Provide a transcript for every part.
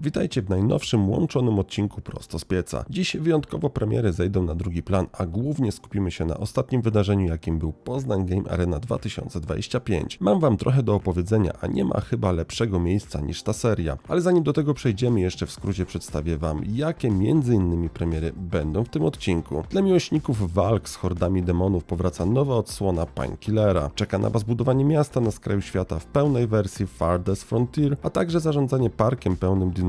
Witajcie w najnowszym łączonym odcinku Prosto z pieca. Dziś wyjątkowo premiery zejdą na drugi plan, a głównie skupimy się na ostatnim wydarzeniu, jakim był Poznań Game Arena 2025. Mam wam trochę do opowiedzenia, a nie ma chyba lepszego miejsca niż ta seria. Ale zanim do tego przejdziemy, jeszcze w skrócie przedstawię wam, jakie między innymi premiery będą w tym odcinku. Dla miłośników walk z hordami demonów powraca nowa odsłona Painkillera. Czeka na was budowanie miasta na skraju świata w pełnej wersji Farthest Frontier, a także zarządzanie parkiem pełnym dinozaurów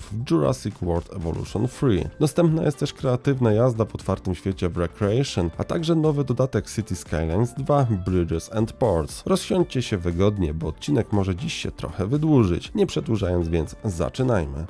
w Jurassic World Evolution 3. Dostępna jest też kreatywna jazda w otwartym świecie w Recreation, a także nowy dodatek City Skylines 2 Bridges and Ports. Rozsiądźcie się wygodnie, bo odcinek może dziś się trochę wydłużyć. Nie przedłużając więc, zaczynajmy.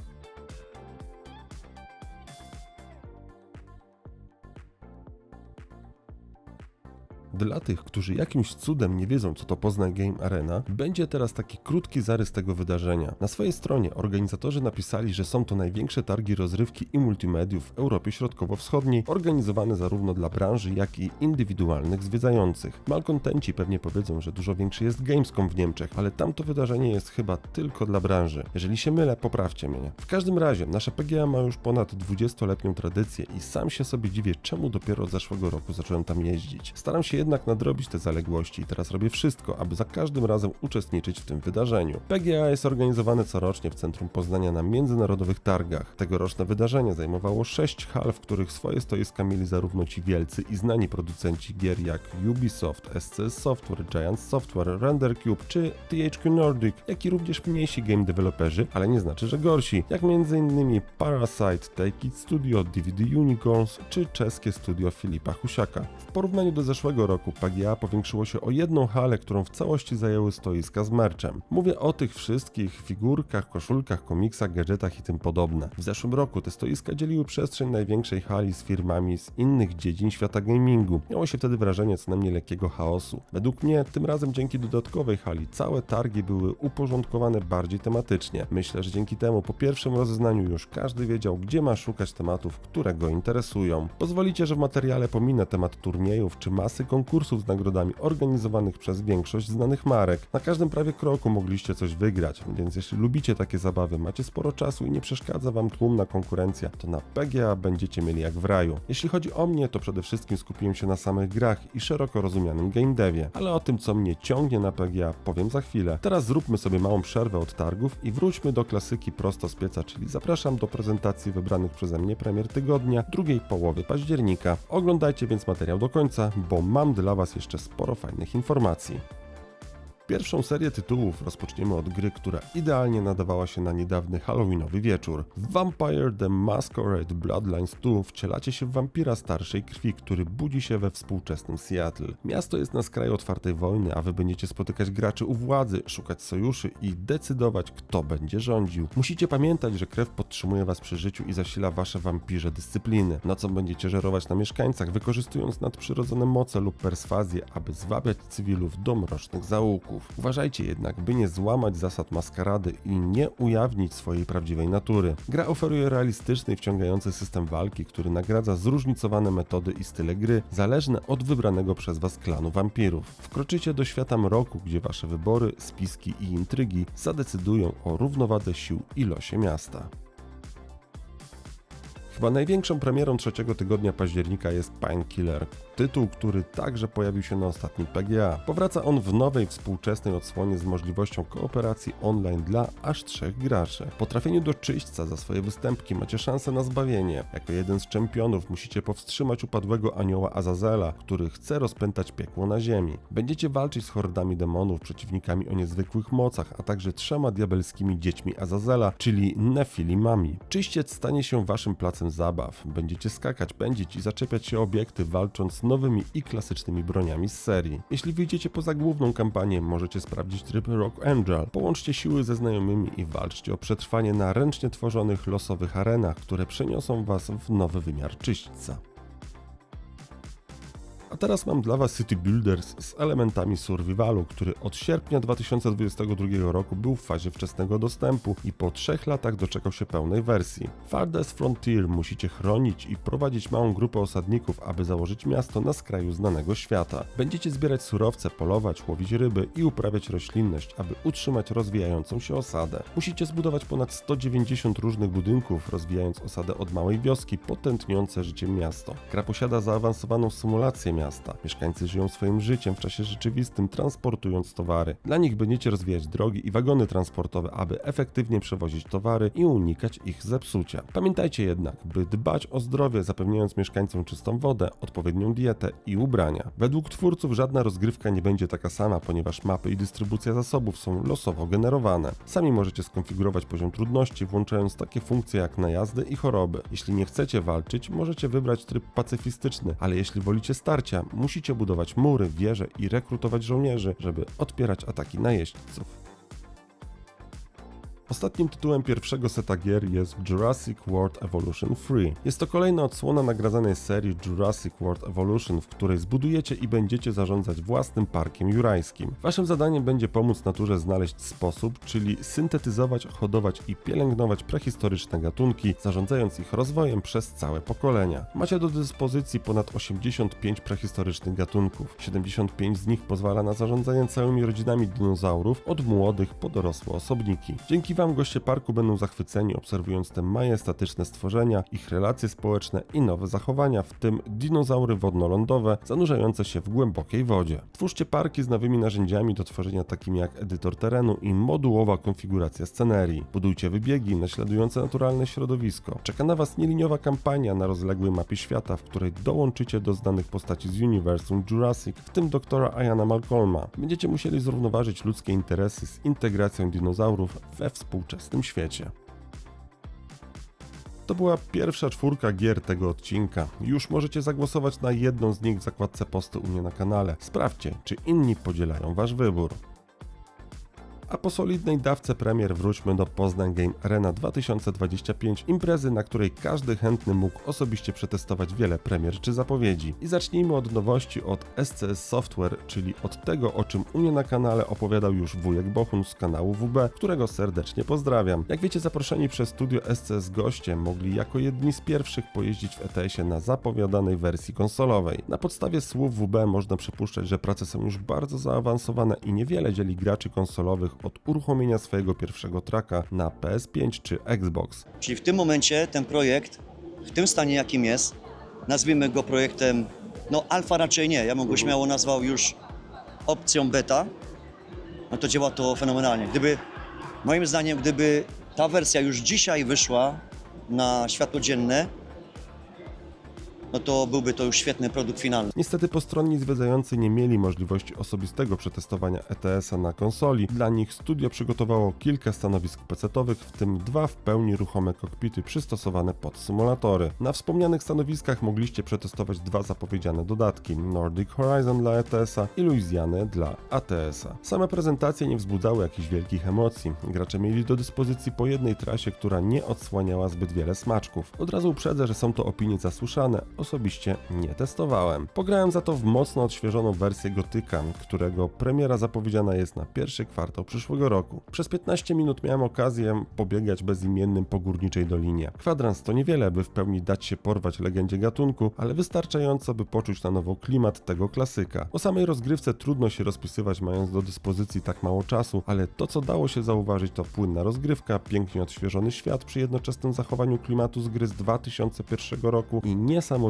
Dla tych, którzy jakimś cudem nie wiedzą, co to Poznań Game Arena, będzie teraz taki krótki zarys tego wydarzenia. Na swojej stronie organizatorzy napisali, że są to największe targi rozrywki i multimediów w Europie Środkowo-Wschodniej, organizowane zarówno dla branży, jak i indywidualnych zwiedzających. Malkontenci pewnie powiedzą, że dużo większy jest Gamescom w Niemczech, ale tamto wydarzenie jest chyba tylko dla branży. Jeżeli się mylę, poprawcie mnie. W każdym razie, nasza PGA ma już ponad 20-letnią tradycję i sam się sobie dziwię, czemu dopiero od zeszłego roku zacząłem tam jeździć. Staram się jednak nadrobić te zaległości i teraz robię wszystko, aby za każdym razem uczestniczyć w tym wydarzeniu. PGA jest organizowane corocznie w centrum Poznania na międzynarodowych targach. Tegoroczne wydarzenie zajmowało 6 hal, w których swoje stoiska mieli zarówno ci wielcy i znani producenci gier jak Ubisoft, SCS Software, Giant Software, RenderCube czy THQ Nordic, jak i również mniejsi game developerzy, ale nie znaczy, że gorsi, jak m.in. Parasite, Take It Studio, DVD Unicorns czy czeskie studio Filipa Husiaka. W porównaniu do zeszłego roku PGA powiększyło się o jedną halę, którą w całości zajęły stoiska z merczem. Mówię o tych wszystkich figurkach, koszulkach, komiksach, gadżetach i tym podobne. W zeszłym roku te stoiska dzieliły przestrzeń największej hali z firmami z innych dziedzin świata gamingu. Miało się wtedy wrażenie co najmniej lekkiego chaosu. Według mnie tym razem dzięki dodatkowej hali całe targi były uporządkowane bardziej tematycznie. Myślę, że dzięki temu po pierwszym rozeznaniu już każdy wiedział, gdzie ma szukać tematów, które go interesują. Pozwolicie, że w materiale pominę temat turniejów czy masy konkursów z nagrodami organizowanych przez większość znanych marek. Na każdym prawie kroku mogliście coś wygrać, więc jeśli lubicie takie zabawy, macie sporo czasu i nie przeszkadza wam tłumna konkurencja, to na PGA będziecie mieli jak w raju. Jeśli chodzi o mnie, to przede wszystkim skupiłem się na samych grach i szeroko rozumianym game devie, ale o tym, co mnie ciągnie na PGA, powiem za chwilę. Teraz zróbmy sobie małą przerwę od targów i wróćmy do klasyki prosto z pieca, czyli zapraszam do prezentacji wybranych przeze mnie premier tygodnia, drugiej połowy października. Oglądajcie więc materiał do końca, bo mam dla Was jeszcze sporo fajnych informacji. Pierwszą serię tytułów rozpoczniemy od gry, która idealnie nadawała się na niedawny halloweenowy wieczór. W Vampire The Masquerade Bloodlines 2 wcielacie się w wampira starszej krwi, który budzi się we współczesnym Seattle. Miasto jest na skraju otwartej wojny, a wy będziecie spotykać graczy u władzy, szukać sojuszy i decydować, kto będzie rządził. Musicie pamiętać, że krew podtrzymuje was przy życiu i zasila wasze wampirze dyscypliny. Nocą będziecie żerować na mieszkańcach, wykorzystując nadprzyrodzone moce lub perswazję, aby zwabiać cywilów do mrocznych zaułków. Uważajcie jednak, by nie złamać zasad maskarady i nie ujawnić swojej prawdziwej natury. Gra oferuje realistyczny i wciągający system walki, który nagradza zróżnicowane metody i style gry, zależne od wybranego przez was klanu wampirów. Wkroczycie do świata mroku, gdzie wasze wybory, spiski i intrygi zadecydują o równowadze sił i losie miasta. Chyba największą premierą trzeciego tygodnia października jest Painkiller, tytuł, który także pojawił się na ostatnim PGA. Powraca on w nowej, współczesnej odsłonie z możliwością kooperacji online dla aż trzech graczy. Po trafieniu do czyśćca za swoje występki macie szansę na zbawienie. Jako jeden z czempionów musicie powstrzymać upadłego anioła Azazela, który chce rozpętać piekło na ziemi. Będziecie walczyć z hordami demonów, przeciwnikami o niezwykłych mocach, a także trzema diabelskimi dziećmi Azazela, czyli Nefilimami. Czyściec stanie się waszym placem zabaw. Będziecie skakać, pędzić i zaczepiać się obiekty, walcząc z nowymi i klasycznymi broniami z serii. Jeśli wyjdziecie poza główną kampanię, możecie sprawdzić tryb Rock Angel. Połączcie siły ze znajomymi i walczcie o przetrwanie na ręcznie tworzonych losowych arenach, które przeniosą was w nowy wymiar czyśćca. Teraz mam dla Was City Builders z elementami survivalu, który od sierpnia 2022 roku był w fazie wczesnego dostępu i po trzech latach doczekał się pełnej wersji. Farthest Frontier musicie chronić i prowadzić małą grupę osadników, aby założyć miasto na skraju znanego świata. Będziecie zbierać surowce, polować, łowić ryby i uprawiać roślinność, aby utrzymać rozwijającą się osadę. Musicie zbudować ponad 190 różnych budynków, rozwijając osadę od małej wioski po tętniące życiem miasto. Gra posiada zaawansowaną symulację miasta. Mieszkańcy żyją swoim życiem w czasie rzeczywistym, transportując towary. Dla nich będziecie rozwijać drogi i wagony transportowe, aby efektywnie przewozić towary i unikać ich zepsucia. Pamiętajcie jednak, by dbać o zdrowie, zapewniając mieszkańcom czystą wodę, odpowiednią dietę i ubrania. Według twórców żadna rozgrywka nie będzie taka sama, ponieważ mapy i dystrybucja zasobów są losowo generowane. Sami możecie skonfigurować poziom trudności, włączając takie funkcje jak najazdy i choroby. Jeśli nie chcecie walczyć, możecie wybrać tryb pacyfistyczny, ale jeśli wolicie starcia, musicie budować mury, wieże i rekrutować żołnierzy, żeby odpierać ataki najeźdźców. Ostatnim tytułem pierwszego seta gier jest Jurassic World Evolution 3. Jest to kolejna odsłona nagradzanej serii Jurassic World Evolution, w której zbudujecie i będziecie zarządzać własnym parkiem jurajskim. Waszym zadaniem będzie pomóc naturze znaleźć sposób, czyli syntetyzować, hodować i pielęgnować prehistoryczne gatunki, zarządzając ich rozwojem przez całe pokolenia. Macie do dyspozycji ponad 85 prehistorycznych gatunków. 75 z nich pozwala na zarządzanie całymi rodzinami dinozaurów, od młodych po dorosłe osobniki. Dzięki Wam goście parku będą zachwyceni obserwując te majestatyczne stworzenia, ich relacje społeczne i nowe zachowania, w tym dinozaury wodno-lądowe zanurzające się w głębokiej wodzie. Twórzcie parki z nowymi narzędziami do tworzenia takimi jak edytor terenu i modułowa konfiguracja scenerii. Budujcie wybiegi naśladujące naturalne środowisko. Czeka na Was nieliniowa kampania na rozległej mapie świata, w której dołączycie do znanych postaci z uniwersum Jurassic, w tym doktora Iana Malcolma. Będziecie musieli zrównoważyć ludzkie interesy z integracją dinozaurów we współczesnym świecie. To była pierwsza czwórka gier tego odcinka. Już możecie zagłosować na jedną z nich w zakładce posty u mnie na kanale. Sprawdźcie, czy inni podzielają Wasz wybór. A po solidnej dawce premier wróćmy do Poznań Game Arena 2025, imprezy, na której każdy chętny mógł osobiście przetestować wiele premier czy zapowiedzi. I zacznijmy od nowości od SCS Software, czyli od tego, o czym u mnie na kanale opowiadał już wujek Bochun z kanału WB, którego serdecznie pozdrawiam. Jak wiecie, zaproszeni przez studio SCS goście mogli jako jedni z pierwszych pojeździć w ETS-ie na zapowiadanej wersji konsolowej. Na podstawie słów WB można przypuszczać, że prace są już bardzo zaawansowane i niewiele dzieli graczy konsolowych od uruchomienia swojego pierwszego traka na PS5 czy Xbox. Czyli w tym momencie ten projekt, w tym stanie jakim jest, nazwijmy go projektem, no alfa raczej nie, ja bym go śmiało nazwał już opcją beta, no to działa to fenomenalnie. Gdyby, moim zdaniem, gdyby ta wersja już dzisiaj wyszła na światło dzienne, no to byłby to już świetny produkt finalny. Niestety postronni zwiedzający nie mieli możliwości osobistego przetestowania ETS-a na konsoli. Dla nich studio przygotowało kilka stanowisk PC-owych, w tym dwa w pełni ruchome kokpity przystosowane pod symulatory. Na wspomnianych stanowiskach mogliście przetestować dwa zapowiedziane dodatki: Nordic Horizon dla ETS-a i Louisianę dla ATS-a. Same prezentacje nie wzbudzały jakichś wielkich emocji. Gracze mieli do dyspozycji po jednej trasie, która nie odsłaniała zbyt wiele smaczków. Od razu uprzedzę, że są to opinie zasłyszane, osobiście nie testowałem. Pograłem za to w mocno odświeżoną wersję Gotyka, którego premiera zapowiedziana jest na pierwszy kwartał przyszłego roku. Przez 15 minut miałem okazję pobiegać bezimiennym po górniczej dolinie. Kwadrans to niewiele, by w pełni dać się porwać legendzie gatunku, ale wystarczająco, by poczuć na nowo klimat tego klasyka. O samej rozgrywce trudno się rozpisywać, mając do dyspozycji tak mało czasu, ale to co dało się zauważyć to płynna rozgrywka, pięknie odświeżony świat przy jednoczesnym zachowaniu klimatu z gry z 2001 roku i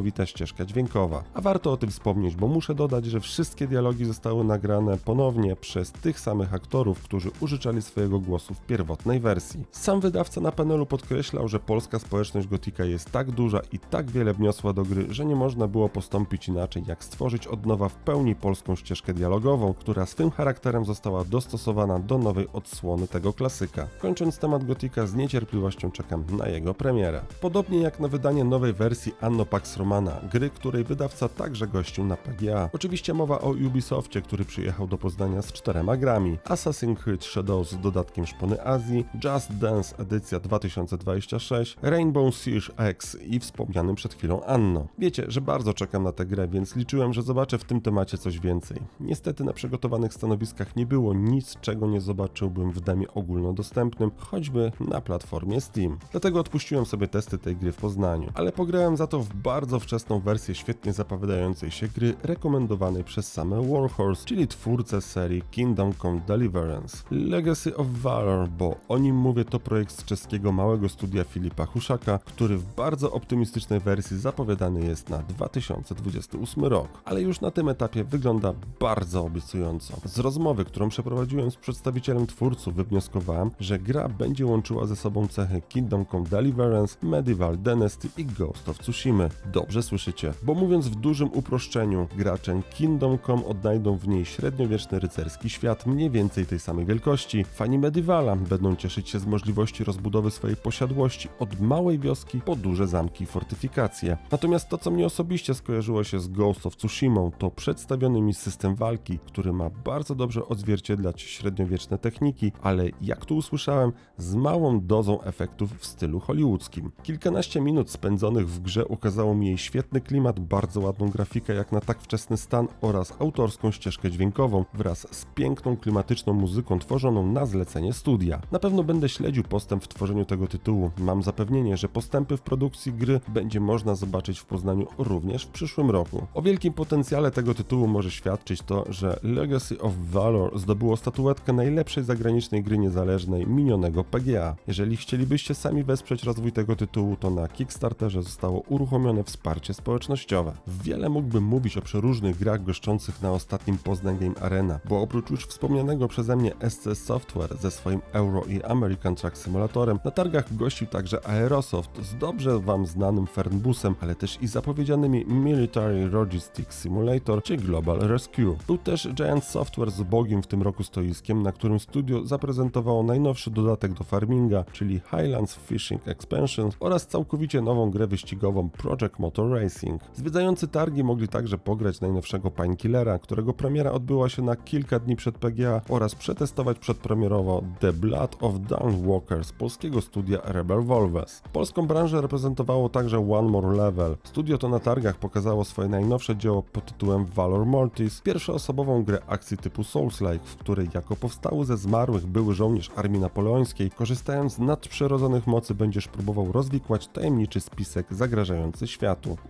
niesamowita ścieżka dźwiękowa. A warto o tym wspomnieć, bo muszę dodać, że wszystkie dialogi zostały nagrane ponownie przez tych samych aktorów, którzy użyczali swojego głosu w pierwotnej wersji. Sam wydawca na panelu podkreślał, że polska społeczność gotika jest tak duża i tak wiele wniosła do gry, że nie można było postąpić inaczej, jak stworzyć od nowa w pełni polską ścieżkę dialogową, która swym charakterem została dostosowana do nowej odsłony tego klasyka. Kończąc temat gotika, z niecierpliwością czekam na jego premierę. Podobnie jak na wydanie nowej wersji Anno Pax Romana Shadowmana, gry, której wydawca także gościł na PGA. Oczywiście mowa o Ubisoftie, który przyjechał do Poznania z czterema grami. Assassin's Creed Shadows z dodatkiem Szpony Azji, Just Dance edycja 2026, Rainbow Siege X i wspomnianym przed chwilą Anno. Wiecie, że bardzo czekam na tę grę, więc liczyłem, że zobaczę w tym temacie coś więcej. Niestety na przygotowanych stanowiskach nie było nic, czego nie zobaczyłbym w demie ogólnodostępnym, choćby na platformie Steam. Dlatego odpuściłem sobie testy tej gry w Poznaniu, ale pograłem za to w bardzo wczesną wersję świetnie zapowiadającej się gry rekomendowanej przez same Warhorse, czyli twórcę serii Kingdom Come Deliverance. Legacy of Valor, bo o nim mówię to projekt z czeskiego małego studia Filipa Huszaka, który w bardzo optymistycznej wersji zapowiadany jest na 2028 rok, ale już na tym etapie wygląda bardzo obiecująco. Z rozmowy, którą przeprowadziłem z przedstawicielem twórców, wywnioskowałem, że gra będzie łączyła ze sobą cechy Kingdom Come Deliverance, Medieval Dynasty i Ghost of Tsushima. Dobrze słyszycie, bo mówiąc w dużym uproszczeniu, gracze Kingdom Come odnajdą w niej średniowieczny rycerski świat mniej więcej tej samej wielkości. Fani Medievala będą cieszyć się z możliwości rozbudowy swojej posiadłości od małej wioski po duże zamki i fortyfikacje. Natomiast to, co mnie osobiście skojarzyło się z Ghost of Tsushima, to przedstawiony mi system walki, który ma bardzo dobrze odzwierciedlać średniowieczne techniki, ale jak tu usłyszałem, z małą dozą efektów w stylu hollywoodzkim. Kilkanaście minut spędzonych w grze ukazało mi jej świetny klimat, bardzo ładną grafikę jak na tak wczesny stan oraz autorską ścieżkę dźwiękową wraz z piękną klimatyczną muzyką tworzoną na zlecenie studia. Na pewno będę śledził postęp w tworzeniu tego tytułu. Mam zapewnienie, że postępy w produkcji gry będzie można zobaczyć w Poznaniu również w przyszłym roku. O wielkim potencjale tego tytułu może świadczyć to, że Legacy of Valor zdobyło statuetkę najlepszej zagranicznej gry niezależnej minionego PGA. Jeżeli chcielibyście sami wesprzeć rozwój tego tytułu, to na Kickstarterze zostało uruchomione wsparcie społecznościowe. Wiele mógłbym mówić o przeróżnych grach goszczących na ostatnim Poznań Game Arena, bo oprócz już wspomnianego przeze mnie SC Software ze swoim Euro i American Truck Simulatorem, na targach gościł także Aerosoft z dobrze wam znanym Fernbusem, ale też i zapowiedzianymi Military Logistics Simulator czy Global Rescue. Był też Giant Software z ubogim w tym roku stoiskiem, na którym studio zaprezentowało najnowszy dodatek do farminga, czyli Highlands Fishing Expansion oraz całkowicie nową grę wyścigową Project Motor Racing. Zwiedzający targi mogli także pograć najnowszego Painkillera, którego premiera odbyła się na kilka dni przed PGA oraz przetestować przedpremierowo The Blood of Dawnwalker z polskiego studia Rebel Volves. Polską branżę reprezentowało także One More Level. Studio to na targach pokazało swoje najnowsze dzieło pod tytułem Valor Mortis, pierwszoosobową grę akcji typu Souls-like, w której jako powstały ze zmarłych były żołnierz armii napoleońskiej, korzystając z nadprzyrodzonych mocy będziesz próbował rozwikłać tajemniczy spisek zagrażający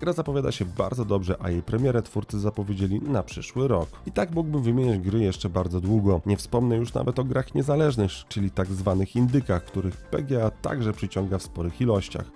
Gra zapowiada się bardzo dobrze, a jej premierę twórcy zapowiedzieli na przyszły rok. I tak mógłbym wymieniać gry jeszcze bardzo długo. Nie wspomnę już nawet o grach niezależnych, czyli tak zwanych indykach, których PGA także przyciąga w sporych ilościach.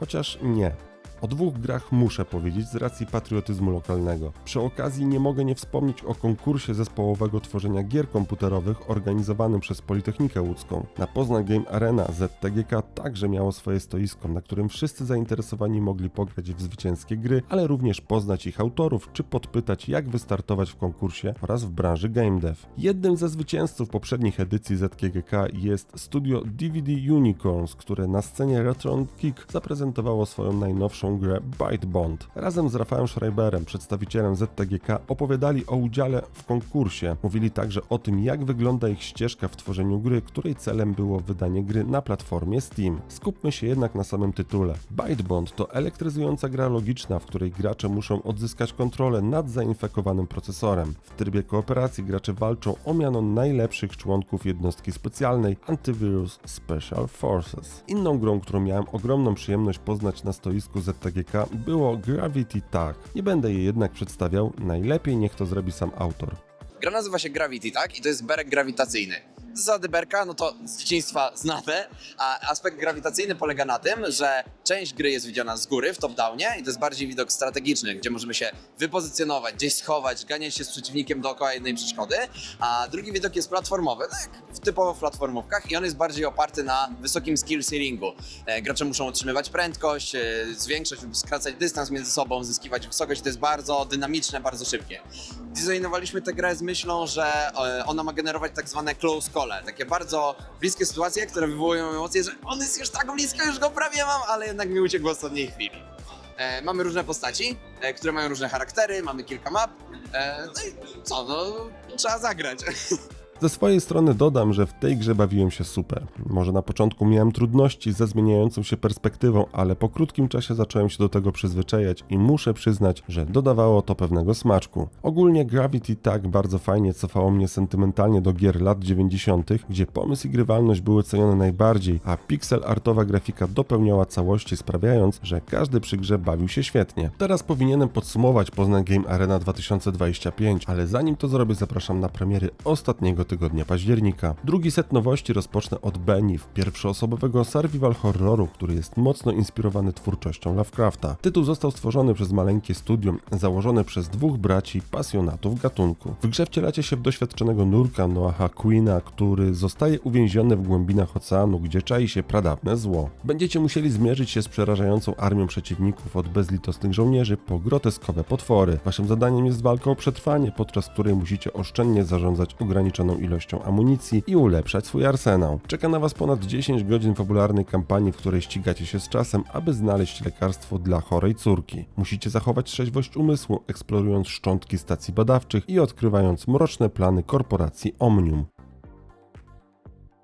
Chociaż nie. O dwóch grach muszę powiedzieć z racji patriotyzmu lokalnego. Przy okazji nie mogę nie wspomnieć o konkursie zespołowego tworzenia gier komputerowych organizowanym przez Politechnikę Łódzką. Na Poznań Game Arena ZTGK także miało swoje stoisko, na którym wszyscy zainteresowani mogli pograć w zwycięskie gry, ale również poznać ich autorów czy podpytać jak wystartować w konkursie oraz w branży game dev. Jednym ze zwycięzców poprzednich edycji ZGK jest studio DVD Unicorns, które na scenie Retron Kick zaprezentowało swoją najnowszą grę Byte Bond. Razem z Rafałem Schreiberem, przedstawicielem ZTGK, opowiadali o udziale w konkursie. Mówili także o tym, jak wygląda ich ścieżka w tworzeniu gry, której celem było wydanie gry na platformie Steam. Skupmy się jednak na samym tytule. Byte Bond to elektryzująca gra logiczna, w której gracze muszą odzyskać kontrolę nad zainfekowanym procesorem. W trybie kooperacji gracze walczą o miano najlepszych członków jednostki specjalnej Antivirus Special Forces. Inną grą, którą miałem ogromną przyjemność poznać na stoisku ZTGK było Gravity Tag. Nie będę jej jednak przedstawiał, najlepiej niech to zrobi sam autor. Gra nazywa się Gravity, tak? I to jest berek grawitacyjny. Zasady berka, no to z dzieciństwa znane, a aspekt grawitacyjny polega na tym, że część gry jest widziana z góry w top-downie i to jest bardziej widok strategiczny, gdzie możemy się wypozycjonować, gdzieś schować, ganiać się z przeciwnikiem dookoła jednej przeszkody, a drugi widok jest platformowy, tak w typowo w platformówkach i on jest bardziej oparty na wysokim skill ceilingu. E, Gracze muszą utrzymywać prędkość, e, zwiększać lub skracać dystans między sobą, zyskiwać wysokość, to jest bardzo dynamiczne, bardzo szybkie. Designowaliśmy tę grę z myślą, że e, ona ma generować tak zwane close call, takie bardzo bliskie sytuacje, które wywołują emocje, że on jest już tak blisko, już go prawie mam, ale jednak mi uciekł w ostatniej chwili. E, mamy różne postaci, e, które mają różne charaktery, mamy kilka map. E, no i co, no trzeba zagrać. Ze swojej strony dodam, że w tej grze bawiłem się super. Może na początku miałem trudności ze zmieniającą się perspektywą, ale po krótkim czasie zacząłem się do tego przyzwyczajać i muszę przyznać, że dodawało to pewnego smaczku. Ogólnie Gravity tak bardzo fajnie cofało mnie sentymentalnie do gier lat 90., gdzie pomysł i grywalność były cenione najbardziej, a pixel artowa grafika dopełniała całości, sprawiając, że każdy przy grze bawił się świetnie. Teraz powinienem podsumować Poznań Game Arena 2025, ale zanim to zrobię, zapraszam na premiery ostatniego tygodnia października. Drugi set nowości rozpocznę od Benif, pierwszoosobowego survival horroru, który jest mocno inspirowany twórczością Lovecrafta. Tytuł został stworzony przez maleńkie studium, założone przez dwóch braci pasjonatów gatunku. W grze wcielacie się w doświadczonego nurka Noaha Queena, który zostaje uwięziony w głębinach oceanu, gdzie czai się pradawne zło. Będziecie musieli zmierzyć się z przerażającą armią przeciwników od bezlitosnych żołnierzy po groteskowe potwory. Waszym zadaniem jest walka o przetrwanie, podczas której musicie oszczędnie zarządzać ograniczoną ilością amunicji i ulepszać swój arsenał. Czeka na Was ponad 10 godzin fabularnej kampanii, w której ścigacie się z czasem, aby znaleźć lekarstwo dla chorej córki. Musicie zachować trzeźwość umysłu, eksplorując szczątki stacji badawczych i odkrywając mroczne plany korporacji Omnium.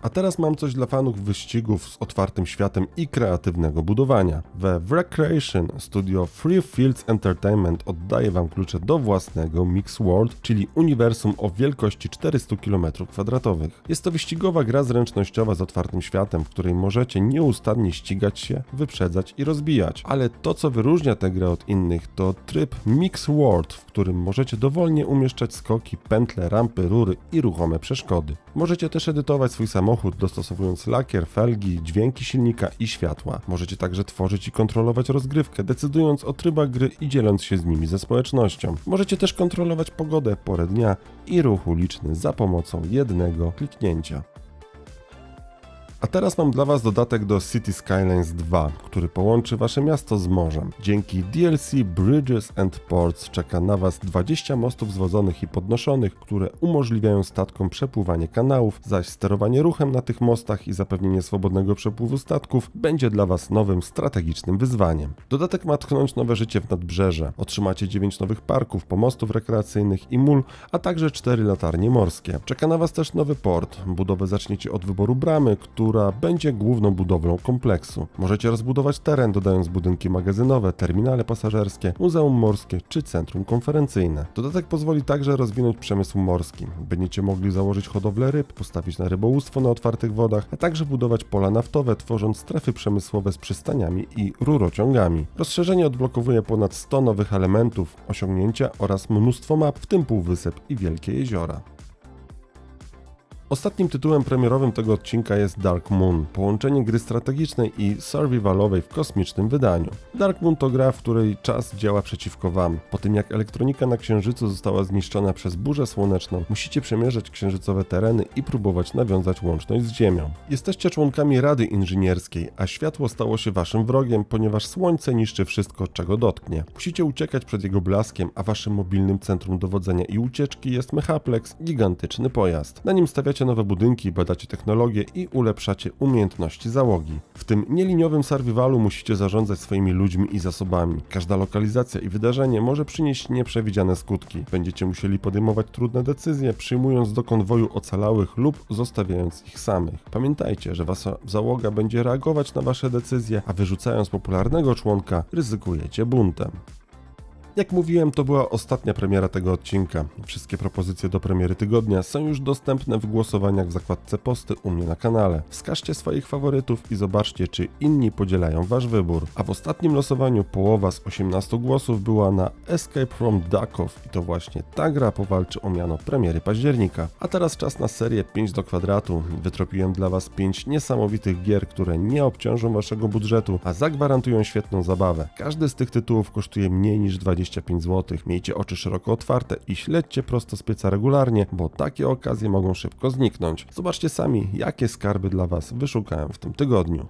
A teraz mam coś dla fanów wyścigów z otwartym światem i kreatywnego budowania. We Recreation studio Free Fields Entertainment oddaje Wam klucze do własnego Mix World, czyli uniwersum o wielkości 400 km2. Jest to wyścigowa gra zręcznościowa z otwartym światem, w której możecie nieustannie ścigać się, wyprzedzać i rozbijać. Ale to, co wyróżnia tę grę od innych, to tryb Mix World, w którym możecie dowolnie umieszczać skoki, pętle, rampy, rury i ruchome przeszkody. Możecie też edytować swój samochód, dostosowując lakier, felgi, dźwięki silnika i światła. Możecie także tworzyć i kontrolować rozgrywkę, decydując o trybach gry i dzieląc się z nimi ze społecznością. Możecie też kontrolować pogodę, porę dnia i ruch uliczny za pomocą jednego kliknięcia. A teraz mam dla Was dodatek do City Skylines 2, który połączy Wasze miasto z morzem. Dzięki DLC Bridges and Ports czeka na Was 20 mostów zwodzonych i podnoszonych, które umożliwiają statkom przepływanie kanałów, zaś sterowanie ruchem na tych mostach i zapewnienie swobodnego przepływu statków będzie dla Was nowym strategicznym wyzwaniem. Dodatek ma tchnąć nowe życie w nadbrzeże. Otrzymacie 9 nowych parków, pomostów rekreacyjnych i mól, a także 4 latarnie morskie. Czeka na Was też nowy port. Budowę zaczniecie od wyboru bramy, która będzie główną budowlą kompleksu. Możecie rozbudować teren, dodając budynki magazynowe, terminale pasażerskie, muzeum morskie czy centrum konferencyjne. Dodatek pozwoli także rozwinąć przemysł morski. Będziecie mogli założyć hodowlę ryb, postawić na rybołówstwo na otwartych wodach, a także budować pola naftowe, tworząc strefy przemysłowe z przystaniami i rurociągami. Rozszerzenie odblokowuje ponad 100 nowych elementów, osiągnięcia oraz mnóstwo map, w tym półwysep i wielkie jeziora. Ostatnim tytułem premierowym tego odcinka jest Dark Moon, połączenie gry strategicznej i survivalowej w kosmicznym wydaniu. Dark Moon to gra, w której czas działa przeciwko wam. Po tym jak elektronika na Księżycu została zniszczona przez burzę słoneczną, musicie przemierzać księżycowe tereny i próbować nawiązać łączność z Ziemią. Jesteście członkami Rady Inżynierskiej, a światło stało się waszym wrogiem, ponieważ słońce niszczy wszystko, czego dotknie. Musicie uciekać przed jego blaskiem, a waszym mobilnym centrum dowodzenia i ucieczki jest Mechaplex, gigantyczny pojazd. Na nim stawiacie nowe budynki, badacie technologię i ulepszacie umiejętności załogi. W tym nieliniowym survivalu musicie zarządzać swoimi ludźmi i zasobami. Każda lokalizacja i wydarzenie może przynieść nieprzewidziane skutki. Będziecie musieli podejmować trudne decyzje, przyjmując do konwoju ocalałych lub zostawiając ich samych. Pamiętajcie, że wasza załoga będzie reagować na wasze decyzje, a wyrzucając popularnego członka, ryzykujecie buntem. Jak mówiłem, to była ostatnia premiera tego odcinka. Wszystkie propozycje do premiery tygodnia są już dostępne w głosowaniach w zakładce posty u mnie na kanale. Wskażcie swoich faworytów i zobaczcie, czy inni podzielają wasz wybór. A w ostatnim losowaniu połowa z 18 głosów była na Escape from Duckov i to właśnie ta gra powalczy o miano premiery października. A teraz czas na serię 5 do kwadratu. Wytropiłem dla was 5 niesamowitych gier, które nie obciążą waszego budżetu, a zagwarantują świetną zabawę. Każdy z tych tytułów kosztuje mniej niż 20 25 zł. Miejcie oczy szeroko otwarte i śledźcie prosto z pieca regularnie, bo takie okazje mogą szybko zniknąć. Zobaczcie sami, jakie skarby dla Was wyszukałem w tym tygodniu.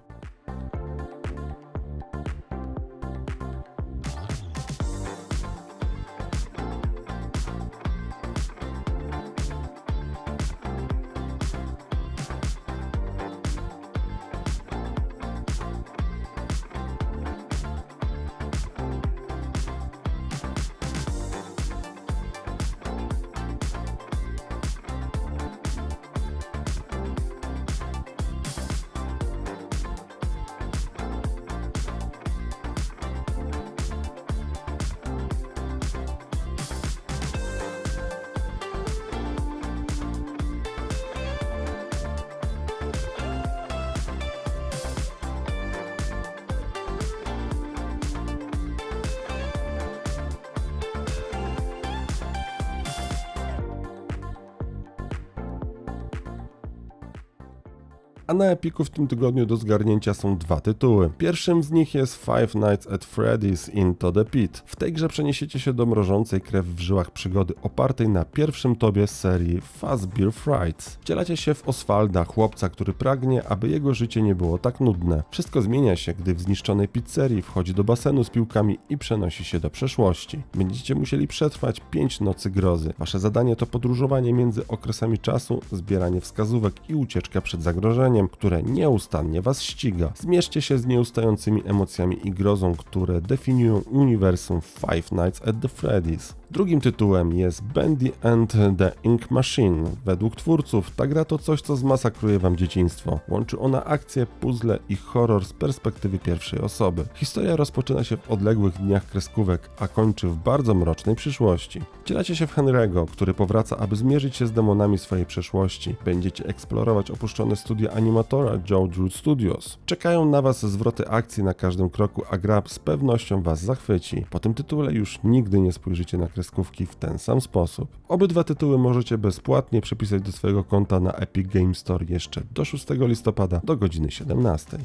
A na Epiku w tym tygodniu do zgarnięcia są dwa tytuły. Pierwszym z nich jest Five Nights at Freddy's Into the Pit. W tej grze przeniesiecie się do mrożącej krew w żyłach przygody opartej na pierwszym tobie z serii Fazbear Frights. Wcielacie się w Oswalda, chłopca, który pragnie, aby jego życie nie było tak nudne. Wszystko zmienia się, gdy w zniszczonej pizzerii wchodzi do basenu z piłkami i przenosi się do przeszłości. Będziecie musieli przetrwać 5 nocy grozy. Wasze zadanie to podróżowanie między okresami czasu, zbieranie wskazówek i ucieczka przed zagrożeniem, które nieustannie was ściga. Zmierzcie się z nieustającymi emocjami i grozą, które definiują uniwersum Five Nights at the Freddy's. Drugim tytułem jest Bendy and the Ink Machine. Według twórców ta gra to coś, co zmasakruje wam dzieciństwo. Łączy ona akcję, puzzle i horror z perspektywy pierwszej osoby. Historia rozpoczyna się w odległych dniach kreskówek, a kończy w bardzo mrocznej przyszłości. Wcielacie się w Henry'ego, który powraca, aby zmierzyć się z demonami swojej przeszłości. Będziecie eksplorować opuszczone studia animatora Joe Drew Studios. Czekają na was zwroty akcji na każdym kroku, a gra z pewnością was zachwyci. Po tym tytule już nigdy nie spojrzycie na kreskówki w ten sam sposób. Obydwa tytuły możecie bezpłatnie przepisać do swojego konta na Epic Game Store jeszcze do 6 listopada do godziny 17.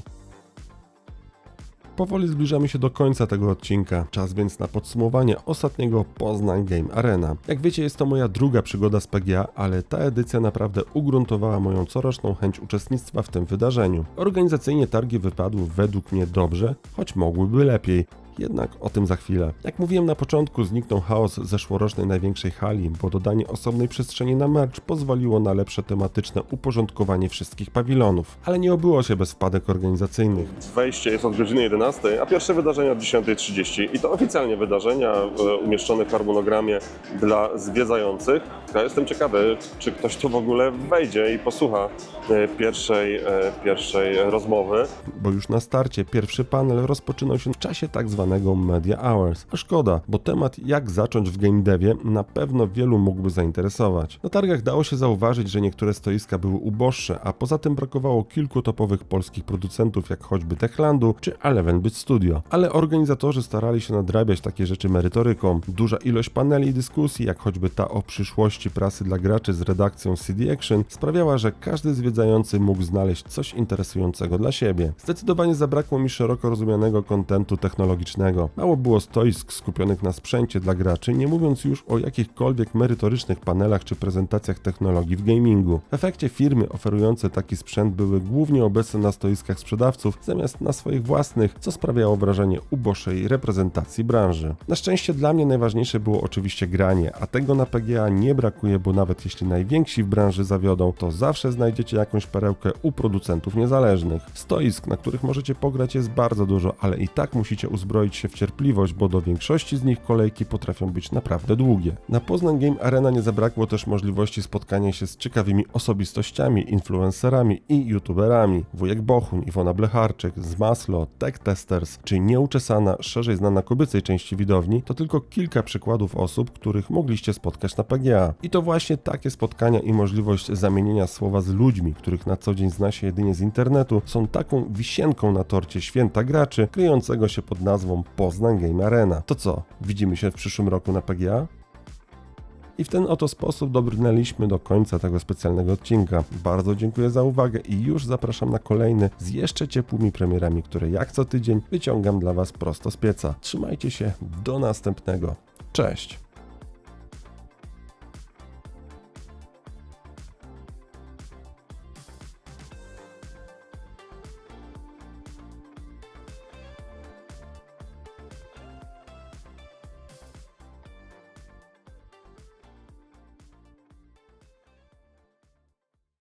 Powoli zbliżamy się do końca tego odcinka. Czas więc na podsumowanie ostatniego Poznań Game Arena. Jak wiecie, jest to moja druga przygoda z PGA, ale ta edycja naprawdę ugruntowała moją coroczną chęć uczestnictwa w tym wydarzeniu. Organizacyjnie targi wypadły według mnie dobrze, choć mogłyby lepiej. Jednak o tym za chwilę. Jak mówiłem na początku, zniknął chaos zeszłorocznej największej hali, bo dodanie osobnej przestrzeni na merch pozwoliło na lepsze tematyczne uporządkowanie wszystkich pawilonów. Ale nie obyło się bez wpadek organizacyjnych. Wejście jest od godziny 11, a pierwsze wydarzenia od 10.30 i to oficjalnie wydarzenia e, umieszczone w harmonogramie dla zwiedzających. Ja jestem ciekawy, czy ktoś tu w ogóle wejdzie i posłucha e, pierwszej, e, pierwszej rozmowy. bo już na starcie pierwszy panel rozpoczynał się w czasie tak zwanego Media Hours. A szkoda, bo temat jak zacząć w game devie na pewno wielu mógłby zainteresować. Na targach dało się zauważyć, że niektóre stoiska były uboższe, a poza tym brakowało kilku topowych polskich producentów, jak choćby Techlandu czy Eleven Bit Studio. Ale organizatorzy starali się nadrabiać takie rzeczy merytoryką. Duża ilość paneli i dyskusji, jak choćby ta o przyszłości prasy dla graczy z redakcją CD Action, sprawiała, że każdy zwiedzający mógł znaleźć coś interesującego dla siebie. Zdecydowanie zabrakło mi szeroko rozumianego kontentu technologicznego. Mało było stoisk skupionych na sprzęcie dla graczy, nie mówiąc już o jakichkolwiek merytorycznych panelach czy prezentacjach technologii w gamingu. W efekcie firmy oferujące taki sprzęt były głównie obecne na stoiskach sprzedawców zamiast na swoich własnych, co sprawiało wrażenie uboższej reprezentacji branży. Na szczęście dla mnie najważniejsze było oczywiście granie, a tego na PGA nie brakuje, bo nawet jeśli najwięksi w branży zawiodą, to zawsze znajdziecie jakąś perełkę u producentów niezależnych. Stoisk, na których możecie pograć jest bardzo dużo, ale i tak musicie uzbroić się w cierpliwość, bo do większości z nich kolejki potrafią być naprawdę długie. Na Poznań Game Arena nie zabrakło też możliwości spotkania się z ciekawymi osobistościami, influencerami i youtuberami. Wujek Bochuń, Iwona Blecharczyk, z Maslo, Tech Testers, czy nieuczesana, szerzej znana kobiecej części widowni, to tylko kilka przykładów osób, których mogliście spotkać na PGA. I to właśnie takie spotkania i możliwość zamienienia słowa z ludźmi, których na co dzień zna się jedynie z internetu, są taką wisienką na torcie święta graczy, kryjącego się pod nazwą Poznań Game Arena. To co, widzimy się w przyszłym roku na PGA? I w ten oto sposób dobrnęliśmy do końca tego specjalnego odcinka. Bardzo dziękuję za uwagę i już zapraszam na kolejny z jeszcze ciepłymi premierami, które jak co tydzień wyciągam dla Was prosto z pieca. Trzymajcie się, do następnego. Cześć!